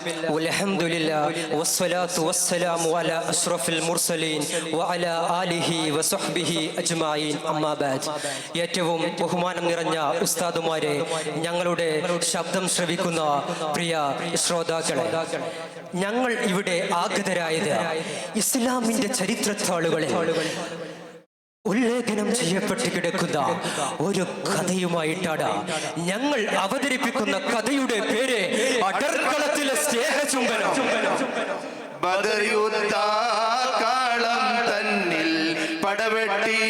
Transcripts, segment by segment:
والحمد لله والصلاة والسلام على أشرف المرسلين وعلى آله وصحبه أجمعين أما بعد ഏറ്റവും ബഹുമാനം നിറഞ്ഞ ഉസ്താദുമാരെ ഞങ്ങളുടെ ശബ്ദം ശ്രവിക്കുന്ന പ്രിയ ശ്രോതാക്കളെ ഞങ്ങൾ ഇവിടെ ആഗതരായത് ഇസ്ലാമിന്റെ ചരിത്രത്താളുകളിൽ ഉല്ലേഖനം ചെയ്യപ്പെട്ട് കിടക്കുന്ന ഒരു കഥയുമായിട്ടാണ് ഞങ്ങൾ അവതരിപ്പിക്കുന്ന കഥയുടെ പേര് ബദർയുദ്ധാകളം തന്നിൽ പടവെട്ടി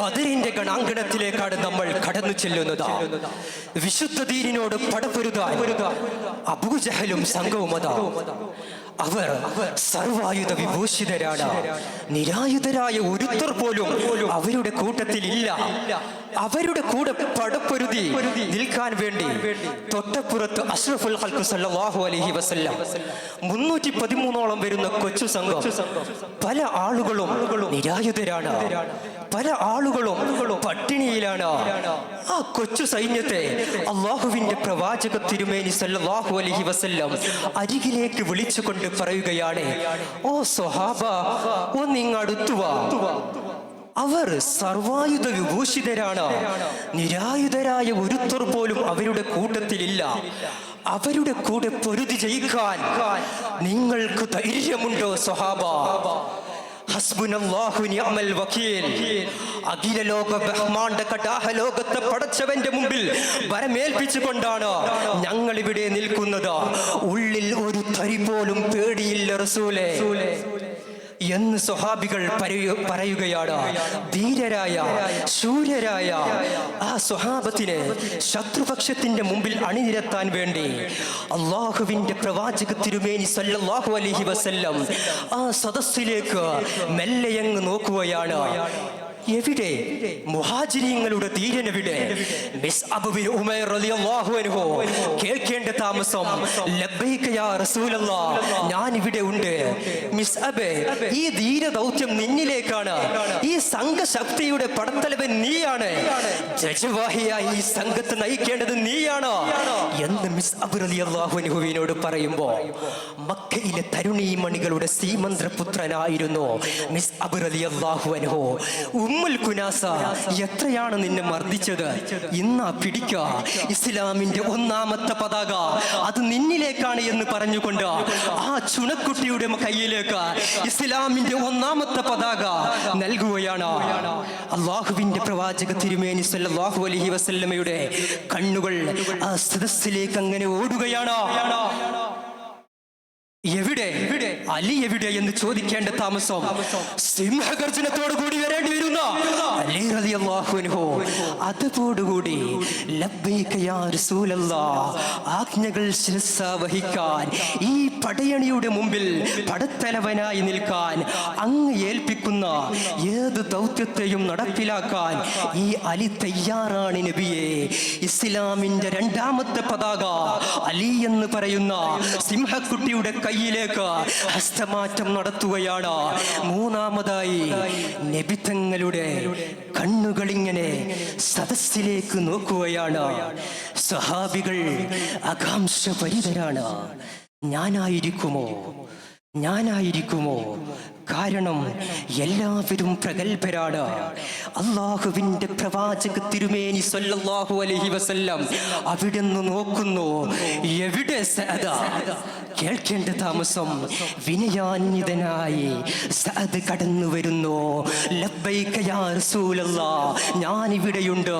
ബദറിന്റെ ഗണാങ്കണത്തിലേക്കാണ് നമ്മൾ കടന്നു ചെല്ലുന്നത്. വിശുദ്ധ ദീനിനോട് പടപൊരുതാൻ അബൂജഹലും സംഘവും അതാ അവർ സർവായുധ വിഭൂഷിതരാണ് നിരായുധരായ ഒരുത്തർ പോലും അവരുടെ കൂട്ടത്തിൽ ഇല്ല. അവരുടെ കൂടെ പടപ്പൊരുതി നിൽക്കാൻ വേണ്ടി തൊട്ടപ്പുറത്ത് അഷ്റഫുൽ ഹൽക്കു അലഹി അലൈഹി വസല്ലം മുന്നൂറ്റി പതിമൂന്നോളം വരുന്ന കൊച്ചു സംഘം പല ആളുകളും നിരായുധരാണ്. പല ആളുകളും പട്ടിണിയിലാണ്. ആ കൊച്ചു സൈന്യത്തെ അള്ളാഹുവിന്റെ പ്രവാചക തിരുമേനി സല്ലാഹു അലഹി വസല്ലം അരികിലേക്ക് വിളിച്ചുകൊണ്ട് പറയുകയാണ് ഓ സ്വഹാബ ഒന്നിങ്ങടുത്തു വാ. അവർ സർവായുധ വിഭൂഷിതരാണ്. നിരായുധരായ ഒരുത്തർ പോലും അവരുടെ കൂട്ടത്തിലില്ല. അവരുടെ കൂടെ പൊരുതി ജയിക്കാൻ നിങ്ങൾക്ക് ധൈര്യമുണ്ടോ സ്വഹാബ? പടച്ചവന്റെ മുമ്പിൽ വരമേൽപ്പിച്ചുകൊണ്ടാണ് ഞങ്ങൾ ഇവിടെ നിൽക്കുന്നത്. ഉള്ളിൽ ഒരു തരി പോലും പേടിയില്ല റസൂലേ. എന്ന് സ്വഹാബികൾ പറയുകയാണ്. ധീരരായ ശൂര്യരായ ആ സ്വഹാബത്തിനെ ശത്രുപക്ഷത്തിന്റെ മുമ്പിൽ അണിനിരത്താൻ വേണ്ടി അള്ളാഹുവിന്റെ പ്രവാചക തിരുമേനി സല്ലാഹു അലഹി വസല്ലം ആ സദസ്സിലേക്ക് മെല്ലയങ്ങ് നോക്കുകയാണ്. എവിടെ? മുഹാജിരിങ്ങളുടെ അൻഹു. കേൾക്കേണ്ട താമസം. ലബ്ബൈക യാ റസൂലല്ലാ. ഞാൻ ഇവിടെ ഉണ്ട്. മിസ് അബെ ഈ ധീര ദൗത്യം നിന്നിലേക്കാണ്. ഈ സംഘശക്തിയുടെ പടത്തലവൻ നീയാണ്. ജജവാഹിയായി ഈ സംഘത്തെ നയിക്കേണ്ടത് നീയാണ്? എന്ന് മിസ് അബു റളിയല്ലാഹു അൻഹുവിനോട് പറയുമ്പോ മക്കയിലെ തരുണീമണികളുടെ സീമന്ത്രപുത്രനായിരുന്നു മിസ് അബു റളിയല്ലാഹു അൻഹു. ഉമ്മുൽ കുനാസ എത്രയാണ് നിന്നെ മർദ്ദിച്ചത്? ഇന്നാ പിടിക്ക. ഇസ്ലാമിന്റെ ഒന്നാമത്തെ പതാക അത് നിന്നിലേക്കാണ് എന്ന് പറഞ്ഞുകൊണ്ട് ആ ചുണക്കുട്ടിയുടെ കയ്യിലേക്ക് ഇസ്ലാമിന്റെ ഒന്നാമത്തെ പതാക നൽകുകയാണ്. അള്ളാഹുവിന്റെ പ്രവാചക തിരുമേനി സല്ലല്ലാഹു അലൈഹി വസല്ലമയുടെ കണ്ണുകൾ ആ സദസ്സിലേക്ക് അങ്ങനെ ഓടുകയാണ്. അലി എവിടെ എന്ന് ചോദിക്കേണ്ട താമസം. സിംഹഗർജനത്തോട് കൂടി വരേണ്ടി വരുന്ന? അലി റളിയല്ലാഹു അൻഹു. അതോടുകൂടി ആജ്ഞകൾ ശിരസ വഹിക്കാൻ ഈ പടയണിയുടെ മുമ്പിൽ പടത്തലവനായി നിൽക്കാൻ അങ്ങ് ഏൽപ്പിക്കുന്ന ഏത് ദൗത്യത്തെയും നടപ്പിലാക്കാൻ ഈ അലി തയ്യാറാണ് നബിയെ. ഇസ്ലാമിന്റെ രണ്ടാമത്തെ പതാക അലി എന്ന് പറയുന്ന സിംഹക്കുട്ടിയുടെ കയ്യിലേക്ക് ഹസ്തമാറ്റം നടത്തുകയാണ്. മൂന്നാമതായി നബിത്തങ്ങളുടെ കണ്ണുകളിങ്ങനെ സദസ്സിലേക്ക് നോക്കുകയാണ്. സഹാബികൾ ആകാംക്ഷ പരിതരാണ് ഞാനായിരിക്കുമോ? ഞാനായിരിക്കുമോ? കാരണം എല്ലാവരും പ്രഗത്ഭരാണ്. അള്ളാഹുവിന്റെ പ്രവാചക തിരുമേനി സല്ലല്ലാഹു അലൈഹി വസല്ലം അവിടുന്ന് നോക്കുന്നു. എവിടെ കേൾക്കേണ്ട താമസം വിനയാന്യതനായി സഅദ് കടന്നു വരുന്നു. ഞാൻ ഇവിടെയുണ്ട്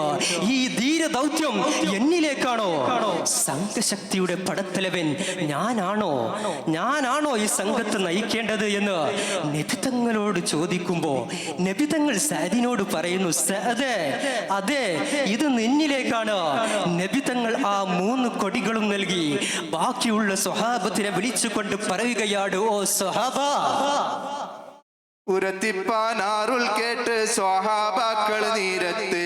ഈ ധീരദൗത്യം എന്നിലേക്കാണോ? സംഘശക്തിയുടെ പടത്തലവൻ ഞാനാണോ? ഞാനാണോ ഈ സംഘത്തെ നയിക്കേണ്ടത് എന്ന് നബിതങ്ങളോട് ചോദിക്കുമ്പോ നബിതങ്ങൾ സാദിനോട് പറയുന്നു സഅദേ അതെ ഇത് നിന്നിലേക്കാണ്. നബിതങ്ങൾ ആ മൂന്ന് കൊടികളും നൽകി ബാക്കിയുള്ള സ്വഹാബത്തിനെ വിളിച്ചുകൊണ്ട് പറയുകയാണ് ഓ സ്വഹാബ. ഉരത്തിപ്പാനാറുൾ കേട്ട് സ്വഹാബാക്കൾ നീരത്ത്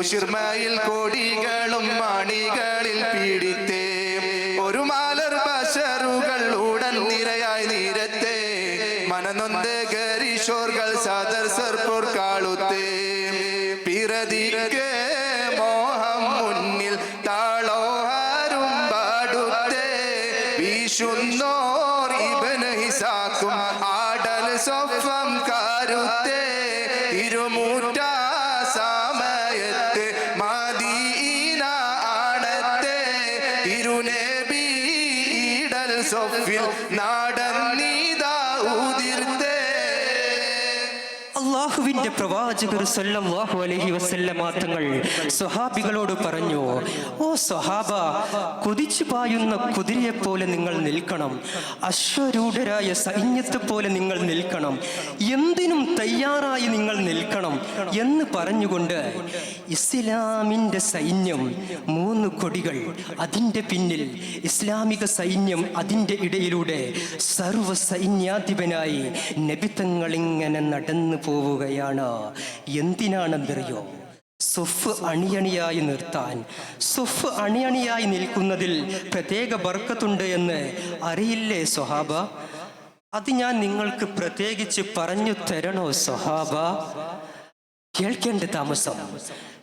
ഉഷിർമയിൽ കൊടികളും മണികളിൽ সুন্দর പ്രവാചകർ അലൈഹി വസല്ലമ തങ്ങൾ സ്വഹാബികളോട് പറഞ്ഞു ഓ സ്വഹാബ കുതിച്ചു പായുന്ന കുതിരയെ പോലെ നിങ്ങൾ നിൽക്കണം. അശ്വരൂഢരായ സൈന്യത്തെ പോലെ നിങ്ങൾ നിൽക്കണം. എന്തിനും തയ്യാറായി നിങ്ങൾ നിൽക്കണം. എന്ന് പറഞ്ഞുകൊണ്ട് ഇസ്ലാമിന്റെ സൈന്യം മൂന്ന് കൊടികൾ അതിന്റെ പിന്നിൽ ഇസ്ലാമിക സൈന്യം അതിന്റെ ഇടയിലൂടെ സർവ സൈന്യാധിപനായി നബിത്തങ്ങൾ ഇങ്ങനെ നടന്നു പോവുകയാണ്. എന്തിനാണെന്നറിയോ? സുഫ് അണിയണിയായി നിർത്താൻ സുഫ് അണിയണിയായി നിൽക്കുന്നതിൽ പ്രത്യേക ബർക്കത്തുണ്ട് എന്ന് അറിയില്ലേ സ്വഹാബ? അത് ഞാൻ നിങ്ങൾക്ക് പ്രത്യേകിച്ച് പറഞ്ഞു തരണോ സ്വഹാബ? കേൾക്കേണ്ട താമസം.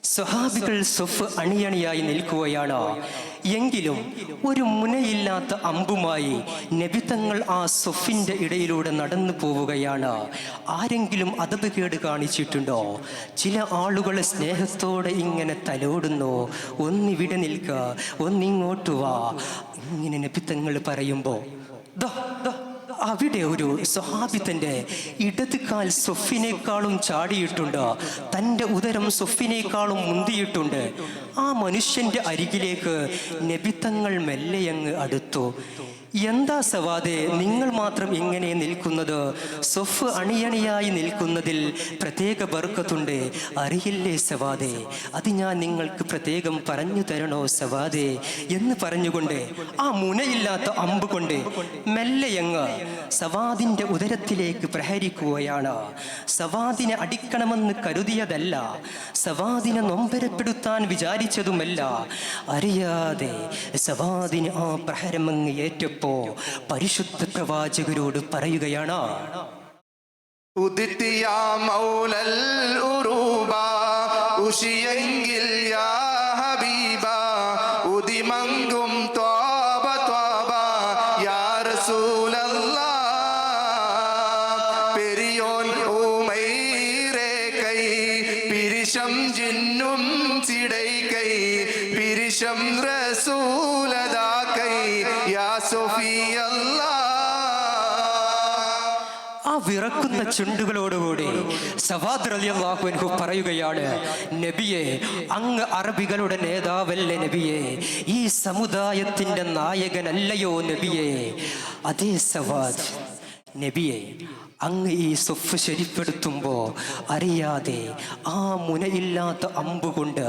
സ്വഹാബികൾ സ്വഫ് അണിയണിയായി നിൽക്കുകയാണ്. എങ്കിലും ഒരു മുനയില്ലാത്ത അമ്പുമായി നബിതങ്ങൾ ആ സുഫിന്റെ ഇടയിലൂടെ നടന്നു പോവുകയാണ്. ആരെങ്കിലും അതപ് കേട് കാണിച്ചിട്ടുണ്ടോ? ചില ആളുകൾ സ്നേഹത്തോടെ ഇങ്ങനെ തലോടുന്നു. ഒന്നിവിടെ നിൽക്കുക ഒന്നിങ്ങോട്ട് വാ. ഇങ്ങനെ നബിത്തങ്ങൾ പറയുമ്പോ ദോ ദാ, അവിടെ ഒരു സ്വഹാബിത്തന്റെ ഇടത് കാൽ സൊഫിനേക്കാളും ചാടിയിട്ടുണ്ട്. തന്റെ ഉദരം സൊഫിനേക്കാളും മുന്തിയിട്ടുണ്ട്. ആ മനുഷ്യന്റെ അരികിലേക്ക് നബിത്തങ്ങൾ മെല്ലെയങ്ങ് അടുത്തു. എന്താ സവാദെ നിങ്ങൾ മാത്രം ഇങ്ങനെ നിൽക്കുന്നത്? സൊഫ് അണിയണിയായി നിൽക്കുന്നതിൽ പ്രത്യേക ബർക്കത്തുണ്ട്. അറിയില്ലേ സവാദെ അത് ഞാൻ നിങ്ങൾക്ക് പ്രത്യേകം പറഞ്ഞു തരണോ സവാദെ? എന്ന് പറഞ്ഞുകൊണ്ട് ആ മുനയില്ലാത്ത അമ്പ് കൊണ്ട് മെല്ലെയങ്ങ് സവാദിന്റെ ഉദരത്തിലേക്ക് പ്രഹരിക്കുകയാണ്. സവാദിനെ അടിക്കണമെന്ന് കരുതിയതല്ല. സവാദിനെ നൊമ്പരപ്പെടുത്താൻ വിചാരിച്ചതുമല്ല. അറിയാതെ സവാദിന് ആ പ്രഹരമങ്ങ് ഏറ്റപ്പോ പരിശുദ്ധ പ്രവാചകരോട് പറയുകയാണ്. ഉദിത്തിയ മൗലൽ ഉറൂബ ഉഷിയെങ്കിൽ ആ വിറക്കുന്ന ചുണ്ടുകളോടുകൂടി സവാദ് അൻഹു പറയുകയാണ് നബിയെ അങ്ങ് അറബികളുടെ നേതാവല്ലേ നബിയെ? ഈ സമുദായത്തിന്റെ നായകനല്ലയോ നബിയെ? അതേ സവാദ് നബിയെ അങ്ങ് ഈ സ്വഫ് ശരിപ്പെടുത്തുമ്പോൾ അറിയാതെ ആ മുനയില്ലാത്ത അമ്പുകൊണ്ട്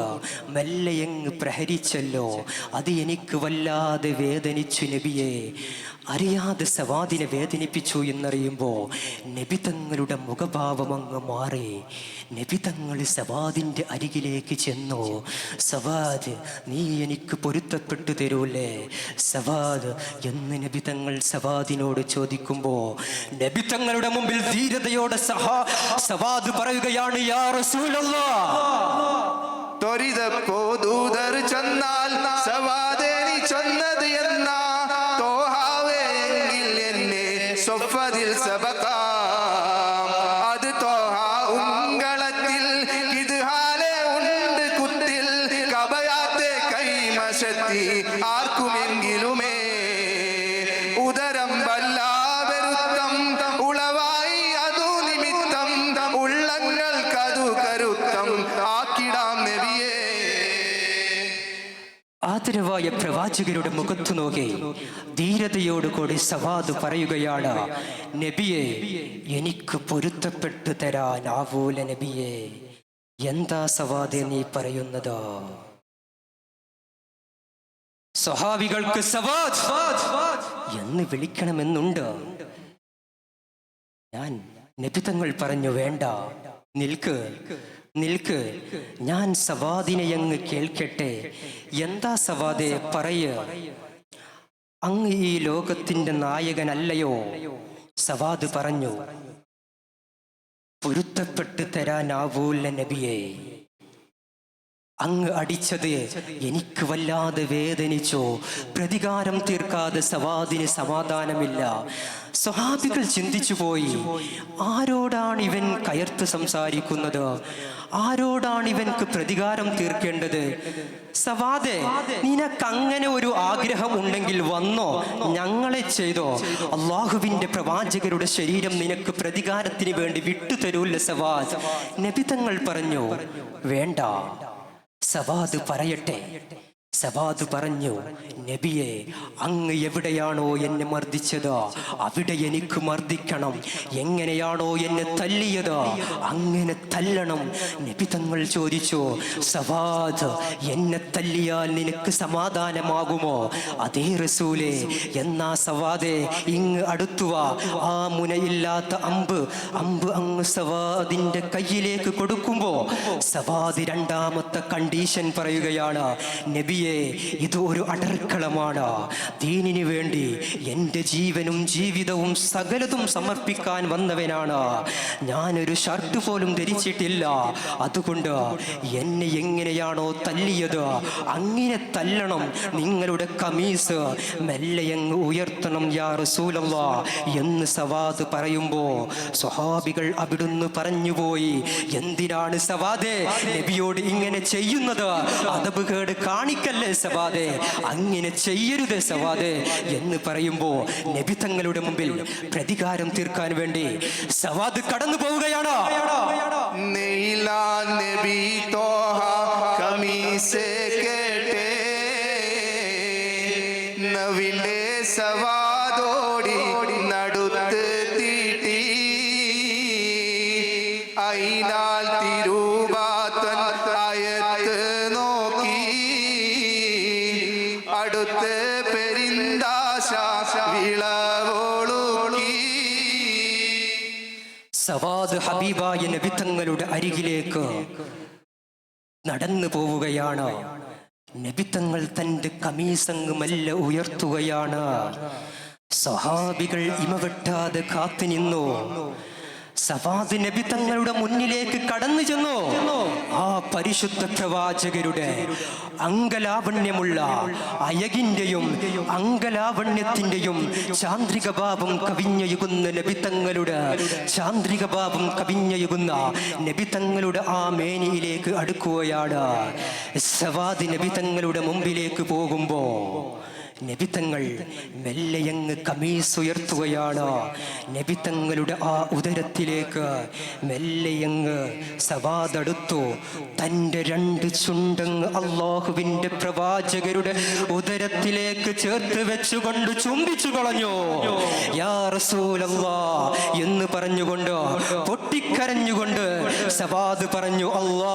മെല്ലയങ്ങ് പ്രഹരിച്ചല്ലോ. അത് എനിക്ക് വല്ലാതെ വേദനിച്ചു നബിയെ. അറിയാതെ സവാദിനെ വേദനിപ്പിച്ചു എന്നറിയുമ്പോൾ നബി തങ്ങളുടെ മുഖഭാവം അങ്ങ് മാറി. നബി തങ്ങൾ സവാദിന്റെ അരികിലേക്ക് ചെന്നു. സവാദ് നീ എനിക്ക് പൊരുത്തപ്പെട്ടു തരൂലേ. സവാദ് എന്ന് നബി തങ്ങൾ സവാദിനോട് ചോദിക്കുമ്പോൾ നബി തങ്ങളുടെ മുമ്പിൽ ധീരതയോടെ സഹാ സവാദ് പറയുകയാണ് യാ റസൂലല്ലാ. ത്വരിത പോതൂതർ ചെന്നാൽ സവാദേനി ചെന്നത് എന്നാ മുസഫതിൽ സബക്കാം അത് തോഹ ഉങ്കളത്തിൽ കിതുഹാലെ ഉണ്ട് കുത്തിൽ. കബയാത്തെ കൈമശത്തി ആർക്കുമെങ്കിലുമേ. ഉദരം വല്ലാവരുത്തം. ഉളവായി അതു നിമിത്തം. ഉള്ളങ്ങൾക്കതു കരുത്തം. ആക്കിടാം നബിയേ. ആദരവായ പ്രവാചകരുടെ ധീരതയോടുകൂടി സവാദ് പറയുകയാണ് നബിയെ എനിക്ക് പൊരുത്തപ്പെട്ടു ആവൂല നബിയെ. എന്താ സവാദ് നീ പറയുന്നത്? സ്വഹാവികൾക്ക് സവാദ് എന്ന് വിളിക്കണമെന്നുണ്ട്. ഞാൻ നബിതങ്ങൾ പറഞ്ഞു വേണ്ട നിൽക്ക് നിൽക്ക്. ഞാൻ സവാദിനെ അങ്ങ് കേൾക്കട്ടെ. എന്താ സവാദെ പറയ. അങ്ങ് ഈ ലോകത്തിന്റെ നായകനല്ലയോ? സവാദ് പറഞ്ഞു പൊരുത്തപ്പെട്ട് തരാനാവൂല്ല നബിയെ. അങ്ങ് അടിച്ചത് എനിക്ക് വല്ലാതെ വേദനിച്ചോ? പ്രതികാരം തീർക്കാതെ സവാദിന് സമാധാനമില്ല. സ്വഹാബികൾ ചിന്തിച്ചു പോയി ആരോടാണ് ഇവൻ കയർത്ത് സംസാരിക്കുന്നത്? ആരോടാണ് ഇവൻക്ക് പ്രതികാരം തീർക്കേണ്ടത്? സവാദെ നിനക്കങ്ങനെ ഒരു ആഗ്രഹം ഉണ്ടെങ്കിൽ വന്നോ? ഞങ്ങളെ ചെയ്തോ? അള്ളാഹുവിന്റെ പ്രവാചകരുടെ ശരീരം നിനക്ക് പ്രതികാരത്തിന് വേണ്ടി വിട്ടുതരൂല്ല സവാദ്. നബിതങ്ങൾ പറഞ്ഞു വേണ്ട. സവാദ് പറയട്ടെ സവാദ് പറഞ്ഞു നബിയെ അങ്ങ് എവിടെയാണോ എന്നെ മർദ്ദിച്ചത്? അവിടെ എനിക്ക് മർദ്ദിക്കണം. എങ്ങനെയാണോ എന്നെ തല്ലിയത്? അങ്ങനെ തല്ലണം. നബി തങ്ങൾ ചോദിച്ചു സവാദ് എന്നെ തല്ലിയാൽ നിനക്ക് സമാധാനമാകുമോ? അതേ റസൂലെ എന്നാ സവാദെ ഇങ്ങ് അടുത്തുവ ആ മുനയില്ലാത്ത അമ്പ് അമ്പ് അങ്ങ് സവാദിന്റെ കയ്യിലേക്ക് കൊടുക്കുമ്പോ സവാദ് രണ്ടാമത്തെ കണ്ടീഷൻ പറയുകയാണ് നബിയെ ഇത് ഒരു അടർക്കളമാണ്. ദീനിന് വേണ്ടി എന്റെ ജീവനും ജീവിതവും സകലതും സമർപ്പിക്കാൻ വന്നവനാണ്. ഞാനൊരു ഷർട്ട് പോലും ധരിച്ചിട്ടില്ല. അതുകൊണ്ട് എന്നെ എങ്ങനെയാണോ തല്ലിയത് അങ്ങനെ തല്ലണം നിങ്ങളുടെ കമീസ്. മെല്ലയങ്ങ് ഉയർത്തണം യാ റസൂലല്ല എന്ന് സവാദ് പറയുമ്പോ സ്വഹാബികൾ അവിടുന്ന് പറഞ്ഞുപോയി. എന്തിനാണ് സവാദെ നബിയോട് ഇങ്ങനെ ചെയ്യുന്നത്? അതബ് കേട് കാണിക്കല്ലേ. അല്ലേ സവാദേ അങ്ങനെ ചെയ്യരുത് സവാദേ എന്ന് പറയുമ്പോൾ നബി തങ്ങളുടെ മുമ്പിൽ പ്രതികാരം തീർക്കാൻ വേണ്ടി സവാദ് കടന്നു പോവുകയാണ്. സവാ ഹബീബായ നബി തങ്ങളുടെ അരികിലേക്ക് നടന്നു പോവുകയാണ്. നബിത്തങ്ങൾ തന്റെ കമീസങ്ങ് മല്ല ഉയർത്തുകയാണ്. സഹാബികൾ ഇമവെട്ടാതെ കാത്തു നിന്നു സവാദ് നബി തങ്ങളുടെ മുന്നിലേക്ക് കടന്നു ചെന്നു. ആ പരിശുദ്ധ പ്രവാചകരുടെ അങ്കലാവണ്യമുള്ള അയകിന്റെയും അങ്കലാവണ്യത്തിന്റെയും ചാന്ദ്രിക ഭാവം കവിഞ്ഞയുകുന്ന നബി തങ്ങളുടെ ചാന്ദ്രിക ഭാവം കവിഞ്ഞയുകുന്ന നബി തങ്ങളുടെ ആ മേനിയിലേക്ക് അടുക്കുകയാണ്. സവാദ് നബി തങ്ങളുടെ മുമ്പിലേക്ക് പോകുമ്പോ നബിത്തങ്ങൾ മെല്ലയങ്ങ് കമീസ് ഉയർത്തുകയാണ്. നബിത്തങ്ങളുടെ ആ ഉദരത്തിലേക്ക് മെല്ലയങ്ങ് സവാദടുത്തു. തന്റെ രണ്ട് ചുണ്ടങ്ങ് അള്ളാഹുവിന്റെ പ്രവാചകരുടെ ഉദരത്തിലേക്ക് ചേർത്ത് വെച്ചുകൊണ്ട് ചുംബിച്ചു കളഞ്ഞു. യാ റസൂലല്ലാ എന്ന് പറഞ്ഞുകൊണ്ട് പൊട്ടിക്കരഞ്ഞുകൊണ്ട് സവാദ് പറഞ്ഞു അല്ലാ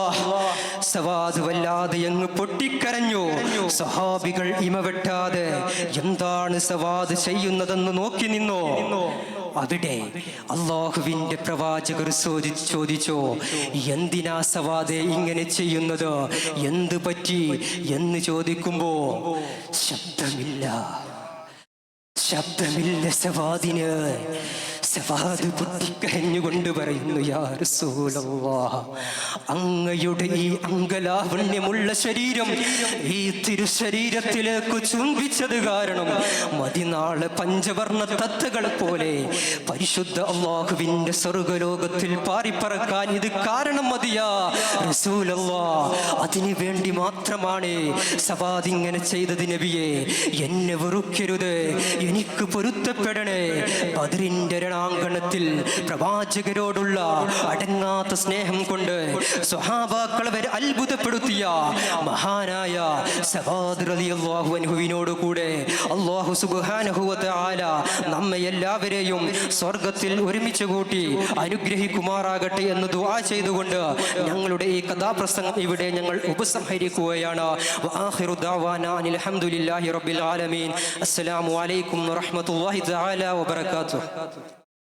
സവാദ് വല്ലാതെ അങ്ങ് പൊട്ടിക്കരഞ്ഞു. സഹാബികൾ ഇമവെട്ടാതെ എന്താണ് സവാദ് ചെയ്യുന്നതെന്ന് നോക്കി നിന്നു. അവിടെ അള്ളാഹുവിന്റെ പ്രവാചകർ ചോദി ചോദിച്ചോ എന്തിനാ സവാദെ ഇങ്ങനെ ചെയ്യുന്നത്? എന്ത് പറ്റി? എന്ന് ചോദിക്കുമ്പോ ശബ്ദമില്ല. ശബ്ദമില്ല സവാദിന്. സവാദ് പൊട്ടിക്കരഞ്ഞുകൊണ്ട് പറയുന്നു യാ റസൂലല്ലാഹ് അങ്ങയുടെ ഈ അങ്കലാവണ്യമുള്ള ശരീരം ഈ തിരുശരീരത്തിലേക്ക് ചുംബിച്ചത് കാരണം മതിനാൾ പഞ്ചവർണ തത്തകളെ പോലെ പരിശുദ്ധ അള്ളാഹുവിന്റെ സ്വർഗലോകത്തിൽ പാറിപ്പറക്കാൻ ഇത് കാരണം മതിയാ റസൂലല്ലാ അതിനു വേണ്ടി മാത്രമാണ് സവാദ് ഇങ്ങനെ ചെയ്തത് നബിയെ. എന്നെ വെറുക്കരുത് എനിക്ക് പൊരുത്തപ്പെടണേ. പതിരിന്റെ പ്രാങ്കണത്തിൽ പ്രവാചകരോടുള്ള അടങ്ങാത്ത സ്നേഹം കൊണ്ട് സ്വഹാബാക്കൾ വരെ അത്ഭുതപ്പെടുത്തിയ മഹാനായ സവാദ് റളിയല്ലാഹു അൻഹുവിനോട് കൂടെ അല്ലാഹു സുബ്ഹാനഹു വ തആല നമ്മെ എല്ലാവരെയും സ്വർഗത്തിൽ ഒരുമിച്ച് കൂട്ടി അനുഗ്രഹിക്കുമാറാകട്ടെ എന്ന് ദുആ ചെയ്തുകൊണ്ട് ഞങ്ങളുടെ ഈ കഥാപ്രസംഗം ഇവിടെ ഞങ്ങൾ ഉപസംഹരിക്കുകയാണ്. ഹംദുലില്ലാഹി റബ്ബിൽ ആലമീൻ. അസ്സലാമു അലൈക്കും വറഹ്മത്തുള്ളാഹി തആല വബറകാതുഹു